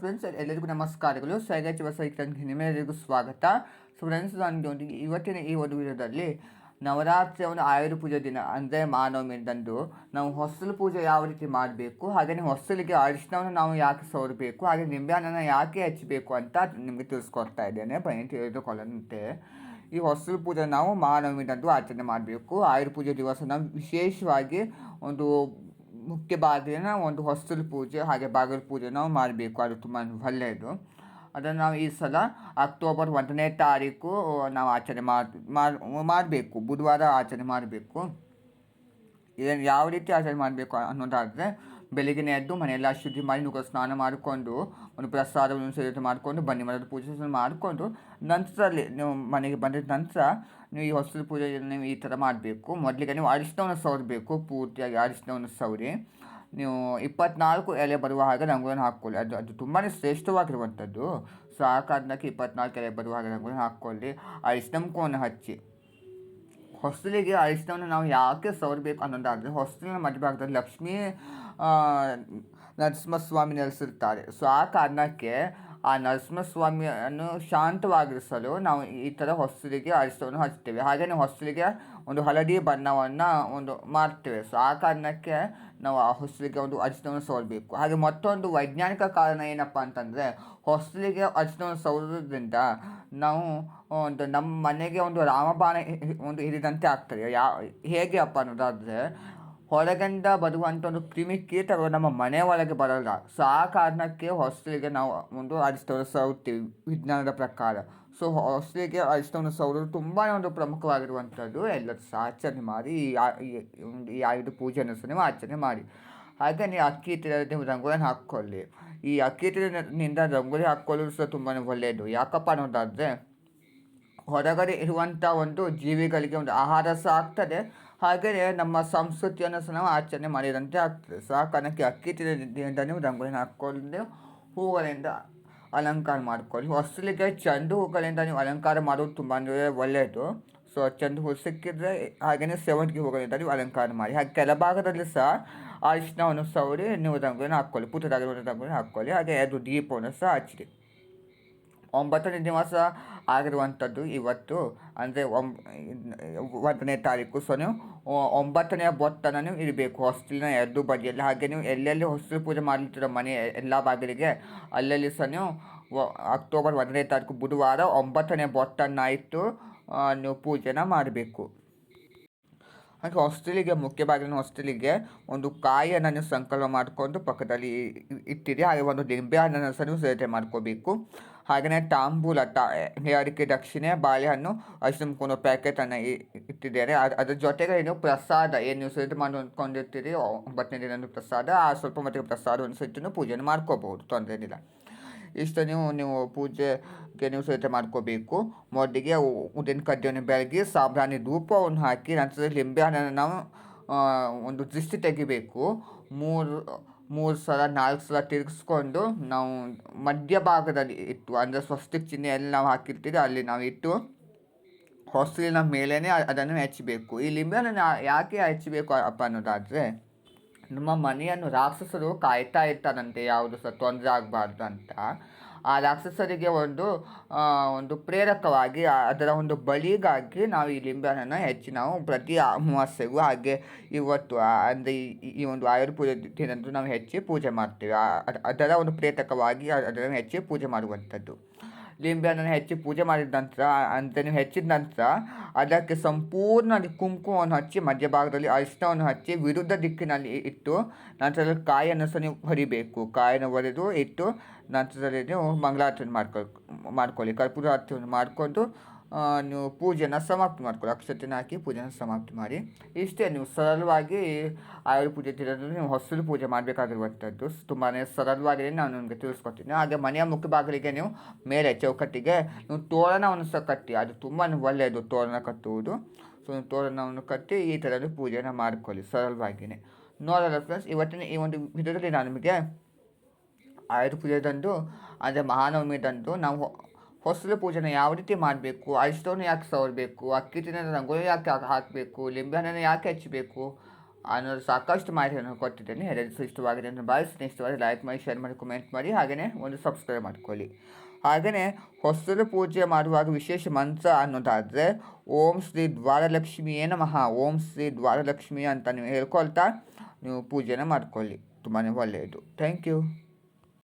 Friends ಎಲ್ಲರಿಗೂ ನಮಸ್ಕಾರಗಳು. ಸೈಗಾಚಿ ವಸೈತಂಗೆ ನಿಮ್ಮೆಲ್ಲರಿಗೂ ಸ್ವಾಗತ. ಸೊ ಫ್ರೆಂಡ್ಸ್ ನನಗೆ ಇವತ್ತಿನ ಈ ಒಂದು ವಿಡಿಯೋದಲ್ಲಿ ನವರಾತ್ರಿಯ ಒಂದು ಆಯುರ್ ಪೂಜೆ ದಿನ ಅಂದರೆ ಮಾನವಮಿದಂದು ನಾವು ಹೊಸಲು ಪೂಜೆ ಯಾವ ರೀತಿ ಮಾಡಬೇಕು ಹಾಗೆಯೇ ಹೊಸಲಿಗೆ ಅರಿಶಿನವನ್ನು ನಾವು ಯಾಕೆ ಸೋರಬೇಕು, ಹಾಗೆ ನಿಂಬೆಹಣ್ಣನ್ನು ಯಾಕೆ ಹಚ್ಚಬೇಕು ಅಂತ ನಿಮಗೆ ತಿಳಿಸ್ಕೊಡ್ತಾ ಇದ್ದೇನೆ, ಬನ್ನಿ ತಿಳಿದುಕೊಳ್ಳಂತೆ ಈ ಹೊಸಲು ಪೂಜೆ ನಾವು ಮಾನವಮಿದಂದು ಆಚರಣೆ ಮಾಡಬೇಕು. ಆಯುರ್ ಪೂಜೆ ದಿವಸ ನಾವು ವಿಶೇಷವಾಗಿ ಒಂದು ಮುಖ್ಯ ಬಾಗಿಲಿನ ಒಂದು ಹೊಸಲು ಪೂಜೆ, ಹಾಗೆ ಬಾಗಿಲು ಪೂಜೆ ನಾವು ಮಾಡಬೇಕು. ಅದು ತುಂಬ ಒಳ್ಳೆಯದು. ಅದನ್ನು ನಾವು ಈ ಸಲ ಅಕ್ಟೋಬರ್ ಒಂದನೇ ತಾರೀಕು ನಾವು ಆಚರಣೆ ಮಾಡಿ ಮಾಡಬೇಕು. ಬುಧವಾರ ಆಚರಣೆ ಮಾಡಬೇಕು. ಇದನ್ನು ಯಾವ ರೀತಿ ಆಚರಣೆ ಮಾಡಬೇಕು ಅನ್ನೋದಾದರೆ ಬೆಳಿಗ್ಗೆ ಎದ್ದು ಮನೆಯೆಲ್ಲ ಶುದ್ಧಿ ಮಾಡಿ ನುಗ್ಗ ಸ್ನಾನ ಮಾಡಿಕೊಂಡು, ಒಂದು ಪ್ರಸಾದವನ್ನು ಸಿದ್ಧತೆ ಮಾಡಿಕೊಂಡು, ಬನ್ನಿ ಮರದ ಪೂಜೆ ಮಾಡಿಕೊಂಡು, ನಂತರದಲ್ಲಿ ನೀವು ಮನೆಗೆ ಬಂದಿದ್ದ ನಂತರ ನೀವು ಈ ಹೊಸಲು ಪೂಜೆಯನ್ನು ನೀವು ಈ ಥರ ಮಾಡಬೇಕು. ಮೊದಲಿಗೆ ನೀವು ಅರಿಶಿನವನ್ನು ಸವರಬೇಕು, ಪೂರ್ತಿಯಾಗಿ ಅರಿಶಿನವನ್ನು ಸವರಿ, ನೀವು ಇಪ್ಪತ್ನಾಲ್ಕು ಎಲೆ ಬರುವ ಹಾಗೆ ರಂಗೋಲಿಯನ್ನು ಹಾಕ್ಕೊಳ್ಳಿ. ಅದು ಅದು ತುಂಬಾ ಶ್ರೇಷ್ಠವಾಗಿರುವಂಥದ್ದು. ಸೊ ಕಾರಣಕ್ಕೆ ಇಪ್ಪತ್ನಾಲ್ಕು ಎಲೆ ಬರುವ ಹಾಗೆ ರಂಗೋಲಿಯನ್ನು ಹಾಕ್ಕೊಳ್ಳಿ. ಅರಿಶಿನಂಕವನ್ನು ಹಚ್ಚಿ. ಹೊಸಲಿಗೆ ಅರಿಶಿನವನ್ನು ನಾವು ಯಾಕೆ ಸವರಬೇಕು ಅನ್ನೋದಾದರೆ ಹೊಸಲಿನ ಮಧ್ಯಭಾಗದಲ್ಲಿ ಲಕ್ಷ್ಮೀ ನರಸಿಂಹಸ್ವಾಮಿ ನೆಲೆಸಿರ್ತಾರೆ. ಸೊ ಆ ಕಾರಣಕ್ಕೆ ಆ ನರಸಿಂಹಸ್ವಾಮಿಯನ್ನು ಶಾಂತವಾಗಿರಿಸಲು ನಾವು ಈ ಥರ ಹೊಸಲಿಗೆ ಅರಿಸವನ್ನು ಹಚ್ತೇವೆ ಹಾಗೆಯೇ ಹೊಸಲಿಗೆ ಒಂದು ಹಳದಿ ಬಣ್ಣವನ್ನು ಒಂದು ಮಾಡ್ತೇವೆ ಸೊ ಆ ಕಾರಣಕ್ಕೆ ನಾವು ಆ ಹೊಸಲಿಗೆ ಒಂದು ಅರಿಶಿನವನ್ನು ಸವರಬೇಕು ಹಾಗೆ ಮತ್ತೊಂದು ವೈಜ್ಞಾನಿಕ ಕಾರಣ ಏನಪ್ಪ ಅಂತಂದರೆ ಹೊಸಲಿಗೆ ಅರಿಶಿನವನ್ನು ಸೋಲೋದ್ರಿಂದ ನಾವು ಒಂದು ನಮ್ಮ ಮನೆಗೆ ಒಂದು ರಾಮಬಾಣ ಒಂದು ಹಿರಿದಂತೆ ಆಗ್ತದೆ. ಯಾ, ಹೇಗೆ ಅಪ್ಪ ಅನ್ನೋದಾದರೆ ಹೊರಗಿಂದ ಬರುವಂಥ ಒಂದು ಕ್ರಿಮಿ ಕೀಟಗಳು ನಮ್ಮ ಮನೆ ಒಳಗೆ ಬರಲ್ಲ. ಸೊ, ಆ ಕಾರಣಕ್ಕೆ ಹೊಸಲಿಗೆ ನಾವು ಒಂದು ಅರಿಶಿನವನ್ನು ಸವರ್ತೀವಿ ವಿಜ್ಞಾನದ ಪ್ರಕಾರ. ಸೊ ಹೊಸಲಿಗೆ ಅರಿಶಿನವನ್ನು ಸವರೋದು ತುಂಬಾ ಒಂದು ಪ್ರಮುಖವಾಗಿರುವಂಥದ್ದು ಎಲ್ಲರೂ ಸಹ ಆಚರಣೆ ಮಾಡಿ ಈ ಆಯುಧ ಪೂಜೆಯನ್ನು ಸಹ ನೀವು ಆಚರಣೆ ಮಾಡಿ. ಹಾಗೆ ನೀವು ಅಕ್ಕಿ ನೀವು ರಂಗೋಲಿಯನ್ನು ಹಾಕ್ಕೊಳ್ಳಿ. ಈ ಅಕ್ಕಿ ತಿರನಿಂದ ರಂಗೋಲಿ ಹಾಕ್ಕೊಳ್ಳೋದು ಸಹ ತುಂಬಾ ಒಳ್ಳೆಯದು. ಯಾಕಪ್ಪ ಅನ್ನೋದಾದರೆ, ಹೊರಗಡೆ ಇರುವಂಥ ಒಂದು ಜೀವಿಗಳಿಗೆ ಒಂದು ಆಹಾರ ಸಹ ಆಗ್ತದೆ. ಹಾಗೆಯೇ ನಮ್ಮ ಸಂಸ್ಕೃತಿಯನ್ನು ಸಹ ನಾವು ಆಚರಣೆ ಮಾಡಿದಂತೆ ಆಗ್ತದೆ. ಸೊ ಆ ಕಾರಣಕ್ಕೆ ಅಕ್ಕಿ ನೀವು ರಂಗೋಲಿನ ಹಾಕ್ಕೊಂಡು ಹೂಗಳಿಂದ ಅಲಂಕಾರ ಮಾಡ್ಕೊಳ್ಳಿ. ಹೊಸಲಿಗೆ ಚೆಂಡು ಹೂಗಳಿಂದ ನೀವು ಅಲಂಕಾರ ಮಾಡೋದು ತುಂಬ ಅಂದರೆ ಒಳ್ಳೆಯದು. ಸೊ ಚೆಂಡು ಹೂ ಸಿಕ್ಕಿದ್ರೆ ಹಾಗೆಯೇ ಸೇವಂತಿಗೆ ಹೂಗಳಿಂದ ನೀವು ಅಲಂಕಾರ ಮಾಡಿ. ಹಾಗೆ ಕೆಳಭಾಗದಲ್ಲಿ ಸಹ ಅರಿಶಿನವನ್ನು ಸವರಿ ನೀವು ರಂಗೋಲಿನ ಹಾಕ್ಕೊಳ್ಳಿ. ಪುಟ್ಟದಾಗಿರುವ ರಂಗೋಲಿನ ಹಾಕ್ಕೊಳ್ಳಿ. ಹಾಗೆ ಅದು ದೀಪವನ್ನು ಸಹ ಹಚ್ಚಿರಿ. ಒಂಬತ್ತನೇ ದಿವಸ ಆಗಿರುವಂಥದ್ದು ಇವತ್ತು. ಅಂದರೆ ಒಂಬತ್ತನೇ ತಾರೀಕು ಸೊ ನೀವು ಒಂಬತ್ತನೆಯ ಬೊತ್ತನೂ ಇರಬೇಕು. ಹಾಸ್ಟೆಲಿನ ಎರಡು ಬದಿಯಲ್ಲಿ ಹಾಗೆ ನೀವು ಎಲ್ಲೆಲ್ಲಿ ಹೊಸ್ತಿಲು ಪೂಜೆ ಮಾಡಲಿರ್ತೀರ ಮನೆ ಎಲ್ಲ ಬಾಗಿಲಿಗೆ, ಅಲ್ಲಲ್ಲಿ ಸಹ ನೀವು ಅಕ್ಟೋಬರ್ ಒಂದನೇ ತಾರೀಕು ಬುಧವಾರ ಒಂಬತ್ತನೇ ಬೊತ್ತನ್ನು ನೀವು ಪೂಜೆನ ಮಾಡಬೇಕು. ಹಾಗೆ ಹಾಸ್ಟೆಲಿಗೆ ಮುಖ್ಯ ಬಾಗಿಲಿನ ಹಾಸ್ಟೆಲಿಗೆ ಒಂದು ಕಾಯಿಯನ್ನು ನೀವು ಸಂಕಲ್ಪ ಮಾಡಿಕೊಂಡು ಪಕ್ಕದಲ್ಲಿ ಇಟ್ಟಿರಿ. ಹಾಗೆ ಒಂದು ಲಿಂಬೆ ಹಣ್ಣನ್ನು ಸಹ ನೀವು ಸಿದ್ಧತೆ ಮಾಡ್ಕೋಬೇಕು. ಹಾಗೆಯೇ ತಾಂಬೂಲ ಅದಕ್ಕೆ ದಕ್ಷಿಣ ಬಾಳೆಹಣ್ಣು ಹಸಿರು ಪ್ಯಾಕೆಟನ್ನು ಇಟ್ಟಿದ್ದಾರೆ ಅದು, ಅದ್ರ ಜೊತೆಗೆ ಏನು ಪ್ರಸಾದ, ಏನು ನೀವು ಸಿದ್ಧ ಮಾಡ್ಕೊಂಡಿರ್ತೀರಿ ಒಂಬತ್ತನೇ ದಿನ ಪ್ರಸಾದ, ಆ ಸ್ವಲ್ಪ ಮಟ್ಟಿಗೆ ಪ್ರಸಾದವನ್ನು ಸಹಿತ ಪೂಜೆಯನ್ನು ಮಾಡ್ಕೋಬಹುದು, ತೊಂದರೆ ಇಲ್ಲ. ಇಷ್ಟು ನೀವು ನೀವು ಪೂಜೆಗೆ ನೀವು ಸಿದ್ಧತೆ ಮಾಡ್ಕೋಬೇಕು. ಮೊದಲಿಗೆ ಉದ್ದಿನ ಕಡ್ಡಿಯನ್ನು ಬೆಳಗ್ಗೆ ಸಾಂಬ್ರಾಣಿ ಧೂಪವನ್ನು ಹಾಕಿ ನಂತರ ಲಿಂಬೆ ಹಣ್ಣನ್ನು ನಾವು ಒಂದು ದೃಷ್ಟಿ ತೆಗಿಬೇಕು. ಮೂರು ಮೂರು ಸಲ, ನಾಲ್ಕು ಸಲ ತಿರುಗಿಸ್ಕೊಂಡು ನಾವು ಮಧ್ಯಭಾಗದಲ್ಲಿ ಇಟ್ಟು, ಅಂದರೆ ಸ್ವಸ್ತಿಕ್ ಚಿಹ್ನೆಯಲ್ಲಿ ನಾವು ಹಾಕಿರ್ತೀವಿ ಅಲ್ಲಿ ನಾವು ಇಟ್ಟು ಹೊಸಲಿನ ಮೇಲೇ ಅದನ್ನು ಹೆಚ್ಚಬೇಕು ಈ ಲಿಂಬೆಯನ್ನು ಯಾಕೆ ಹೆಚ್ಚಬೇಕು ಅಪ್ಪ ಅನ್ನೋದಾದರೆ, ನಮ್ಮ ಮನೆಯನ್ನು ರಾಕ್ಷಸರು ಕಾಯ್ತಾ ಇರ್ತಾರಂತೆ, ಯಾವುದು ಸಹ ತೊಂದರೆ ಆಗಬಾರ್ದು ಅಂತ. ಆ ರಾಕ್ಷಸರಿಗೆ ಒಂದು ಒಂದು ಪ್ರೇರಕವಾಗಿ ಅದರ ಒಂದು ಬಲಿಗಾಗಿ ನಾವು ಈ ಲಿಂಬೆಹಣ್ಣನ್ನು ಹೆಚ್ಚಿ, ನಾವು ಪ್ರತಿ ಅಮಾವಾಸ್ಯೆಗೂ ಹಾಗೆ ಇವತ್ತು ಅಂದರೆ ಈ ಒಂದು ಆಯುರ್ಪೂಜೆ ದಿನದಂದು ನಾವು ಹೆಚ್ಚಿ ಪೂಜೆ ಮಾಡ್ತೀವಿ. ಅದರ ಒಂದು ಪ್ರೇರಕವಾಗಿ ಅದನ್ನು ಹೆಚ್ಚಿ ಪೂಜೆ ಮಾಡುವಂಥದ್ದು. ಲಿಂಬೆಹಣ್ಣನ್ನು ಹೆಚ್ಚಿ ಪೂಜೆ ಮಾಡಿದ ನಂತರ ಅಂತ ನೀವು ಹೆಚ್ಚಿದ ನಂತರ ಅದಕ್ಕೆ ಸಂಪೂರ್ಣ ಕುಂಕುಮವನ್ನು ಹಚ್ಚಿ ಮಧ್ಯಭಾಗದಲ್ಲಿ ಅರಿಶಿನವನ್ನು ಹಚ್ಚಿ, ವಿರುದ್ಧ ದಿಕ್ಕಿನಲ್ಲಿ ಇಟ್ಟು ನಂತರ ಕಾಯನ್ನು ಸಹ ನೀವು ಹೊರಿಬೇಕು. ಕಾಯನ್ನು ಹೊರೆದು ಇಟ್ಟು, ನಂತರದಲ್ಲಿ ನೀವು ಮಂಗಳಾರತಿಯನ್ನು ಮಾಡ್ಕೊ ಮಾಡ್ಕೊಳ್ಳಿ. ಕರ್ಪೂರ ಆರತಿಯನ್ನು ಮಾಡಿಕೊಂಡು ನೀವು ಪೂಜೆನ ಸಮಾಪ್ತಿ ಮಾಡ್ಕೊಳ್ಳಿ, ಅಕ್ಷತೆನ ಹಾಕಿ ಪೂಜೆನ ಸಮಾಪ್ತಿ ಮಾಡಿ. ಇಷ್ಟೇ, ನೀವು ಸರಳವಾಗಿ ಆಯುರ್ ಪೂಜೆ ತಿನ್ನೋದ್ರಲ್ಲಿ ನೀವು ಹೊಸಲು ಪೂಜೆ ಮಾಡಬೇಕಾಗಿರುವಂಥದ್ದು. ತುಂಬಾ ಸರಳವಾಗಿ ನಾನು ನಿಮಗೆ ತಿಳಿಸ್ಕೊಡ್ತೀನಿ. ಹಾಗೆ ಮನೆಯ ಮುಖ್ಯ ಬಾಗಿಲಿಗೆ ನೀವು ಮೇಲೆ ಚೌಕಟ್ಟಿಗೆ, ನೀವು ತೋರಣವನ್ನು ಸಹ ಕಟ್ಟಿ, ಅದು ತುಂಬಾ ಒಳ್ಳೆಯದು, ತೋರಣ ಕಟ್ಟುವುದು. ಸೊ ತೋರಣವನ್ನು ಕಟ್ಟಿ ಈ ಥರದ ಪೂಜೆನ ಮಾಡ್ಕೊಳ್ಳಿ ಸರಳವಾಗಿಯೇ ನೋಡೋಲ್ಲ ಫ್ರೆಂಡ್ಸ್ ಇವತ್ತಿನ ಈ ಒಂದು ವಿಧದಲ್ಲಿ ನಾನು ನಿಮಗೆ ಆಯುರ್ ಪೂಜೆದಂದು ಅಂದರೆ ಮಹಾನವಮಿದಂದು ನಾವು ಹೊಸಲು ಪೂಜೆನ ಯಾವ ರೀತಿ ಮಾಡಬೇಕು? ಅರಿಶಿನ ಯಾಕೆ ಸವರಬೇಕು? ಅಕ್ಕಿ ತಿನ್ನ ರಂಗೋಲಿ ಯಾಕೆ ಹಾಕಬೇಕು? ಲಿಂಬೆಹಣ್ಣನ್ನು ಯಾಕೆ ಹಚ್ಚಬೇಕು? ಅನ್ನೋದು ಸಾಕಷ್ಟು ಮಾಹಿತಿಯನ್ನು ಕೊಟ್ಟಿದ್ದೇನೆ. ಎಲ್ಲರಿಗೂ ಇಷ್ಟವಾಗಿದೆ ಅಂತ ಭಾವಿಸ್ತೀನಿ ಇಷ್ಟವಾದರೆ ಲೈಕ್ ಮಾಡಿ ಶೇರ್ ಮಾಡಿ ಕಮೆಂಟ್ ಮಾಡಿ, ಹಾಗೆಯೇ ಒಂದು ಸಬ್ಸ್ಕ್ರೈಬ್ ಮಾಡ್ಕೊಳ್ಳಿ. ಹಾಗೆಯೇ ಹೊಸಲು ಪೂಜೆ ಮಾಡುವಾಗ ವಿಶೇಷ ಮಂತ್ರ ಅನ್ನೋದಾದರೆ, ಓಂ ಶ್ರೀ ದ್ವಾರಲಕ್ಷ್ಮಿಯೇ ನಮಃ. ಓಂ ಶ್ರೀ ದ್ವಾರಲಕ್ಷ್ಮಿ ಅಂತ ನೀವು ಹೇಳ್ಕೊಳ್ತಾ, ನೀವು ಪೂಜೆನ ಮಾಡ್ಕೊಳ್ಳಿ. ತುಂಬಾ ಒಳ್ಳೆಯದು. Thank you